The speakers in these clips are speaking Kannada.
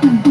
Mm-hmm.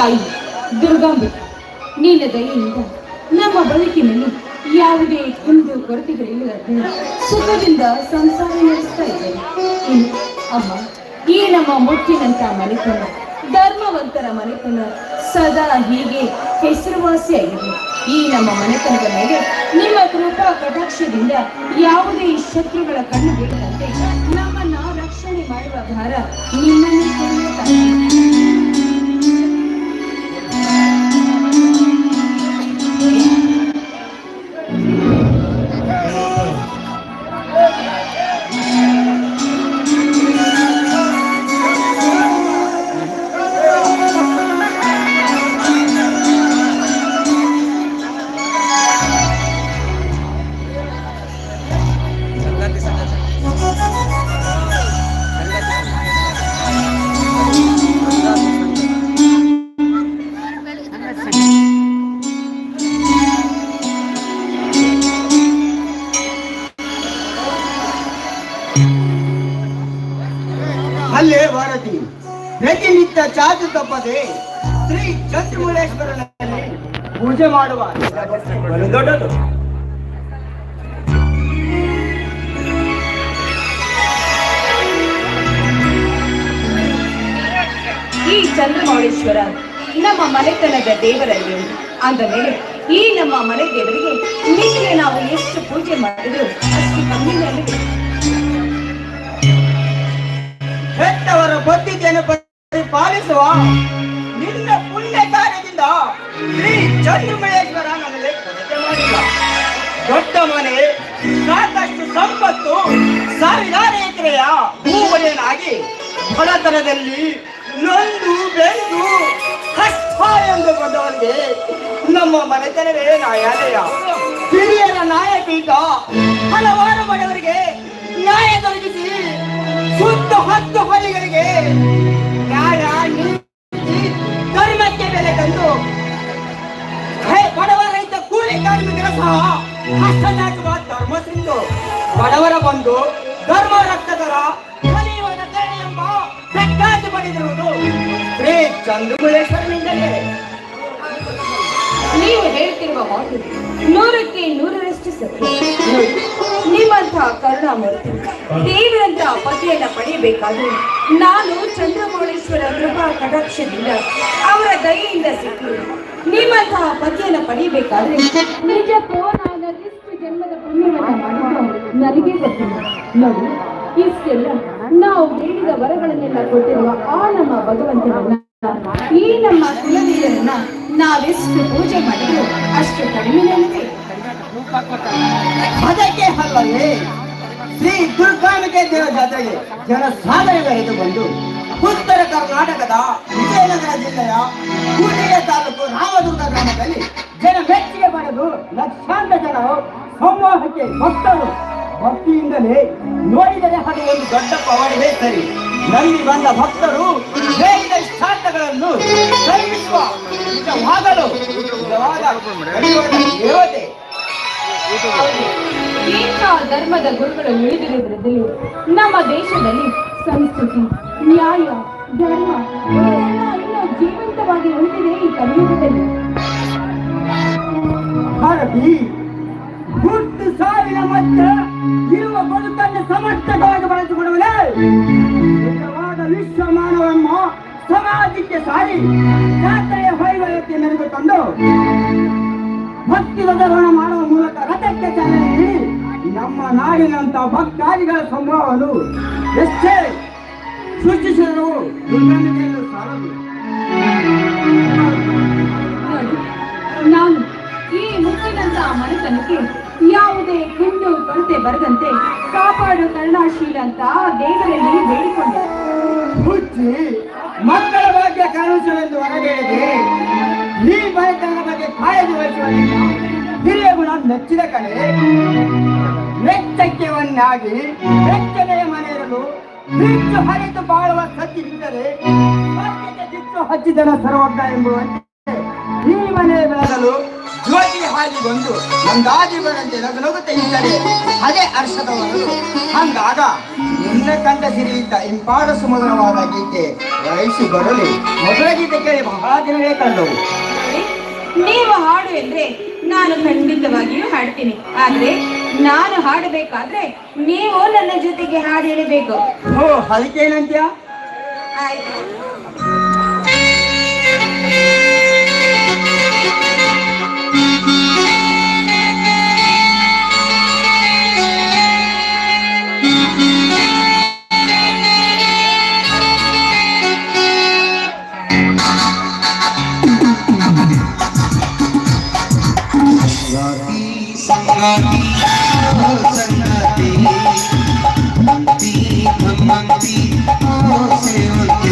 ತಾಯಿ, ದುರ್ಗಾಂಬೆ ನಿನ್ನ ದಯೆಯಿಂದ ನಮ್ಮ ಬದುಕಿನಲ್ಲಿ ಯಾವುದೇ ಕುಂದು ಕೊರತೆಗಳಿಲ್ಲ ಸುಖದಿಂದ ಸಂಸಾರ ನಡೆಸ್ತಾ ಇದ್ದೇನೆ. ಅಮ್ಮ, ಈ ನಮ್ಮ ಮುಟ್ಟಿನಂತ ಮನೆತನ, ಧರ್ಮವಂತರ ಮನೆತನ ಸದಾ ಹೀಗೆ ಹೆಸರುವಾಸಿಯಾಗಿದೆ ಈ ನಮ್ಮ ಮನೆತನದ ಮೇಲೆ ನಿಮ್ಮ ಕೃಪಾ ಕಟಾಕ್ಷದಿಂದ ಯಾವುದೇ ಶತ್ರುಗಳ ಕಣ್ಣು ಬೀಳದಂತೆ ನಮ್ಮನ್ನ ರಕ್ಷಣೆ ಮಾಡುವ ಭಾರ ನಿನ್ನನ್ನು ಅಲ್ಲೇ ಭಾರತಿ. ಪ್ರತಿನಿತ್ಯ ಚಾಚು ತಪ್ಪದೆ ಶ್ರೀ ಚಂದ್ರಮುರೇಶ್ವರನಲ್ಲಿ ಪೂಜೆ ಮಾಡುವ ದೊಡ್ಡದು. ಈ ಚಂದ್ರಮೌಳೇಶ್ವರ ನಮ್ಮ ಮನೆತನದ ದೇವರಲ್ಲಿ ಅಂದರೆ ಈ ನಮ್ಮ ಮನೆ ದೇವರಿಗೆ ನಿಮಗೆ ನಾವು ಎಷ್ಟು ಪೂಜೆ ಮಾಡಿದ್ರು ಅಷ್ಟು ಕಮ್ಮಿನಲ್ಲಿ ಹೆತ್ತವರ ಬದ್ಧತೆಯನ್ನು ಪಾಲಿಸುವ ನಿನ್ನ ಪುಣ್ಯ ಕಾರ್ಯದಿಂದ ಶ್ರೀ ಚಂದ್ರಮಳೇಶ್ವರ ನನಗೆ ದೊಡ್ಡ ಮನೆ, ಸಾಕಷ್ಟು ಸಂಪತ್ತು, ಸಾವಿರಾರು ಎಕರೆಯ ಭೂಮನೆಯನ್ನಾಗಿ ಬಡತನದಲ್ಲಿ ನೊಂದು ಬೆಂದು ಕಷ್ಟ ಎಂದು ಬಂದವರಿಗೆ ನಮ್ಮ ಮನೆತನವೇ ನ್ಯಾಯಾಲಯ. ಹಿರಿಯರ ನ್ಯಾಯಪೀಠ ಹಲವಾರು ಬಡವರಿಗೆ ನ್ಯಾಯ ದೊರಕಿಸಿ ಹತ್ತು ಹಳ್ಳಿಗಳಿಗೆ ನ್ಯಾಯ ನೀತಿ ಧರ್ಮಕ್ಕೆ ಬೆಲೆ ತಂದು ಬಡವ ರೈತ ಕೂಲಿ ಕಾರ್ಮಿಕರ ಸಹ ನಾಟುವ ಧರ್ಮ ಸಿಂಧು. ಬಡವರ ಬಂದು ಧರ್ಮ ರಕ್ತದರ ಎಂಬ ಶ್ರೀ ನೀವು ಹೇಳ್ತಿರುವ ಮಾತು ನೂರಕ್ಕೆ ನೂರರಷ್ಟು ಸತ್ಯ. ಕರುಣಾಮೂರ್ತಿ. ದೇವರಂತಹ ಪತಿಯನ್ನ ಪಡೆಯಬೇಕಾದ್ರೆ ನಾನು ಚಂದ್ರಮೌಳೇಶ್ವರ ಕೃಪಾ ಕಟಾಕ್ಷದಿಂದ ಅವರ ದಯೆಯಿಂದ ಸಿಕ್ಕಿ. ನಿಮ್ಮಂತಹ ಪತಿಯನ್ನ ಪಡೆಯಬೇಕಾದ್ರೆ ನಿಜಕ್ಕೂ ನಾನು ಜನ್ಮದ ಪುಣ್ಯವನ್ನು ನನಗೆ ನೋಡಿ, ಇಷ್ಟೆಲ್ಲ ನಾವು ಬೇಡಿದ ವರಗಳನ್ನೆಲ್ಲ ಕೊಟ್ಟಿರುವ ಆ ನಮ್ಮ ಭಗವಂತನನ್ನ, ಈ ನಮ್ಮ ಕುಲವೀರನ್ನ ನಾವೆಷ್ಟು ಪೂಜೆ ಮಾಡಿದ್ರು ಅಷ್ಟು ಕಡಿಮೆನಲ್ಲದೆ ಅದಕ್ಕೆ ಅಲ್ಲವೇ? ಶ್ರೀ ದುರ್ಗಾಂಬಿಕೆ ದೇವ ಜಾತ್ರೆಗೆ ಜನ ಸಾಗರಗಳಿಂದ ಬಂದು ಉತ್ತರ ಕರ್ನಾಟಕದ ವಿಜಯನಗರ ಜಿಲ್ಲೆಯ ಕೂಡಿಗೆ ತಾಲೂಕು ರಾಮದುರ್ಗ ಗ್ರಾಮದಲ್ಲಿ ಜನ ಮೆಚ್ಚುಗೆ ಪಡೆದು ಲಕ್ಷಾಂತರ ಜನರು ಸಮೂಹಕ್ಕೆ ಭಕ್ತರು ಭಕ್ತಿಯಿಂದಲೇ ನೋಡಿದರೆ ಅದು ಒಂದು ದೊಡ್ಡ ಪವಾಡವೇ ಸರಿ. ನಲ್ಲಿ ಬಂದ ಭಕ್ತರು ಬೇಯಿದ ಸ್ಥಾನಗಳನ್ನು ಸಲ್ಲಿಸುವ ನಿಜವಾಗಲು ನಿಜವಾದ ದೇವತೆ ಧರ್ಮದ ಗುರುಗಳು ಉಳಿದಿರುವುದರಲ್ಲಿ ನಮ್ಮ ದೇಶದಲ್ಲಿ ಸಂಸ್ಕೃತಿ, ನ್ಯಾಯ, ಧರ್ಮ ಇನ್ನೂ ಜೀವಂತವಾಗಿ ಉಳಿದಿದೆ ಈ ಕಲಿಯುಗದಲ್ಲಿ. ಭಾರತಿ, ಹುಟ್ಟು ಸಾವಿನ ಮಧ್ಯ ಇರುವ ಬದುಕನ್ನು ಸಮರ್ಥವಾಗಿ ಬಳಸಿಕೊಳ್ಳುವುದೇ ನಿಜವಾದ ವಿಶ್ವ ಮಾನವನ್ನು ಸಮಾಜಕ್ಕೆ ಸಾರಿ ಜಾತ್ರೆಯ ವೈಭವಕ್ಕೆ ಮೆರೆದು ತಂದು ಭಕ್ತಿ ರಥಗಳನ್ನು ಮಾಡುವ ಮೂಲಕ ರಥಕ್ಕೆ ಚಾಲನೆ ನಮ್ಮ ನಾಡಿನಂತ ಭಕ್ತಾದಿಗಳ ಸಮೂಹವನ್ನು ಎಷ್ಟೇ ಸೃಷ್ಟಿಸಿದರು ಸಾರದು. ನಾನು ಈ ಮುತ್ತಿನಂತ ಮನೆತನಕ್ಕೆ ಯಾವುದೇ ಕುಂದು ಕೊರತೆ ಬರದಂತೆ ಕಾಪಾಡು ಕರುಣಾಶೀಲ ಅಂತ ದೇವರಲ್ಲಿ ಬೇಡಿಕೊಂಡೆ. ಹುಚ್ಚಿ ಮಕ್ಕಳ ಬಗ್ಗೆ ಕಾಣಿಸಲೆಂದು ಹೊರಗೆ ಈ ಬಯಕರ ಬಗ್ಗೆ ಕಾಳಜಿ ವಹಿಸುವಲ್ಲಿಲ್ಲ ಹಿರಿಯ ಗುಣ ಮೆಚ್ಚಿದ ಕಡೆ ವೆಚ್ಚಕ್ಯವನ್ನಾಗಿ ನೆಚ್ಚನೆಯ ಮನೆಯರಲು ಬಿಚ್ಚು ಹರಿತು ಬಾಳುವ ಸತಿ ಸ್ವರ್ಗಕ್ಕೆ ದಿಕ್ಕು ಹಚ್ಚಿದನ ಸರ್ವಜ್ಞ ಎಂಬುವಂತೆ ಈ ಮನೆಯ ಬೆಳಗಲು ಜ್ಯೋತಿ ಬಂದು ಒಂದಾದಿ ಬರಂತೆ ನಗು ನಗುತ್ತ ಇದ್ದರೆ ಅದೇ ಅರ್ಷದವರು ಅಂದಾಗ ನಿನ್ನ ಕಂಡ ಸಿರಿಯಿದ್ದ ಇಂಪಾಡ ಸುಮಧುರವಾದ ಗೀತೆ ವಯಸ್ಸು ಬರಲಿ. ಮೊದಲ ಗೀತೆ ಕೇಳಿ ಬಹಳ ದಿನವೇ ನೀವು ಹಾಡು ಎಂದ್ರೆ ನಾನು ಖಂಡಿತವಾಗಿಯೂ ಹಾಡ್ತೀನಿ. ಆದ್ರೆ ನಾನು ಹಾಡಬೇಕಾದ್ರೆ ನೀವು ನನ್ನ ಜೊತೆಗೆ ಹಾಡು ಹೇಳಬೇಕು. ಓ ಅದಕ್ಕೇನಂತ್ಯ? ಆಯ್ತು. ಮಂತಿ ಮಂತಿ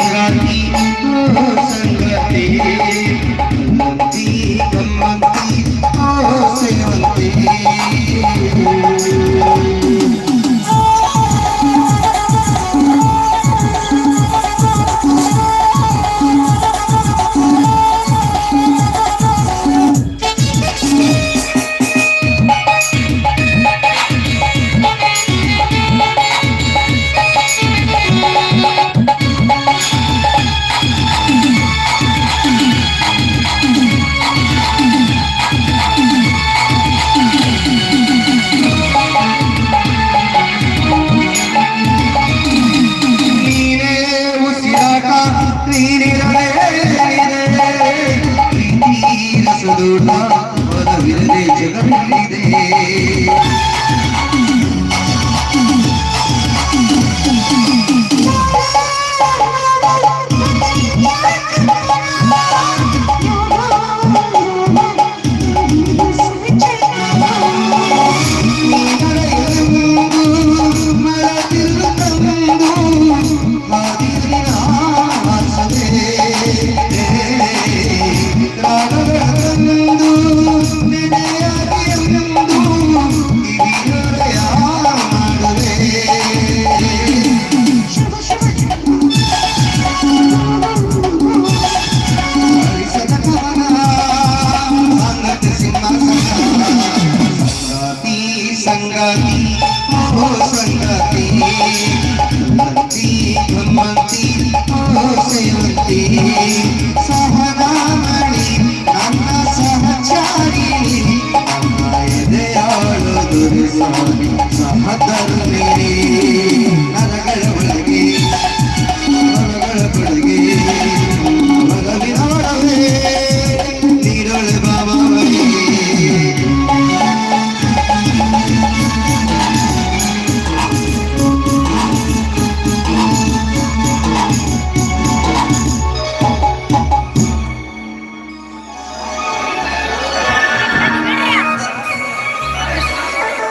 संगति संगति